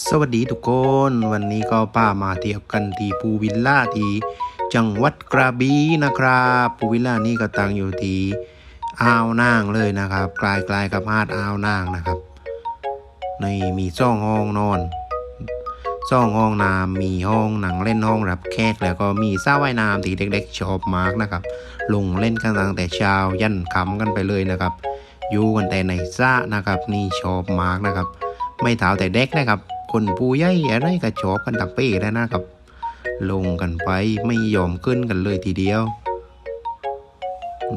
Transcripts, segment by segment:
สวัสดีทุกคน วันนี้ก็ป้ามาเที่ยวกันที่ภูวิลล่าที่จังหวัดกระบี่นะครับภูวิลล่านี่ก็ตั้งอยู่ที่อ่าวนางเลยนะครับใกล้ๆกับหาดอ่าวนางนะครับ ในมีซ่องห้องนอนซ่องห้องน้ำมีห้องหนังเล่นห้องรับแขกแล้วก็มีสระว่ายน้ำที่เด็กๆชอบมากนะครับ ลงเล่นกันตั้งแต่เช้ายันค่ำกันไปเลยนะครับอยู่กันแต่ในสระนะครับนี่ชอบมากนะครับ ไม่ถาวแต่เด็กนะครับ คนผู้ใหญ่อะไรก็ชอบกันตักเป้แล้วนะครับ ลงกันไปไม่ยอมขึ้นกันเลยทีเดียว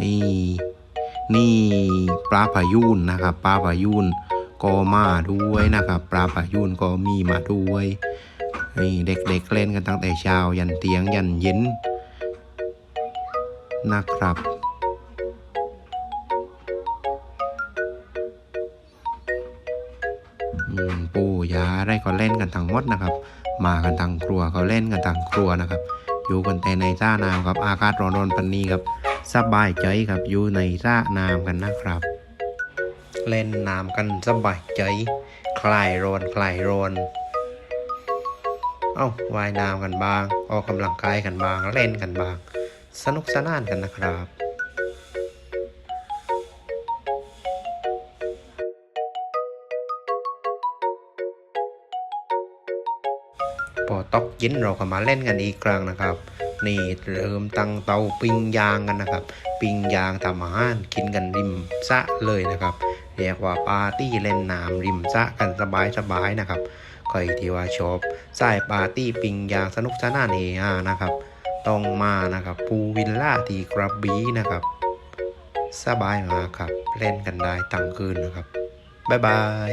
นี่ นี่ปลาพายุนนะครับปลาพายุนก็มาด้วยนะครับปลาพายุนก็มีมาด้วยนี่เด็กๆเล่นกันตั้งแต่เช้ายันเตียงยันเย็นนะครับ อืมปู่ย่าอะไรก็เล่นกันทั้งหมดนะครับ มากันทั้งครัวก็เล่นกันทั้งครัวนะครับ อยู่กันแต่ในท่าน้ำครับ อากาศร้อนๆปันนี้ครับสบายใจครับอยู่ในท่าน้ำกันนะครับ เล่นน้ำกันสบายใจ คลายร้อนคลายร้อนเอ้าว่ายน้ำกันบ้าง ออกกำลังกายกันบ้าง เล่นกันบ้าง สนุกสนานกันนะครับ พอตกเย็นเราก็มาเล่นกันอีกครั้งนะครับ นี่เริ่มตั้งเตาปิ้งยางกันนะครับ ปิ้งยางทำอาหารกินกันริมสะเลยนะครับ เรียกว่าปาร์ตี้เล่นน้ำริมสะกันสบายสบายๆนะครับใครที่ว่าชอบสายปาร์ตี้ปิ้งยางสนุกสนานเฮฮานะครับ ต้องมานะครับภูวิลล่าที่กระบี่นะครับ สบายมากครับ เล่นกันได้ตั้งคืนนะครับ บ๊ายบาย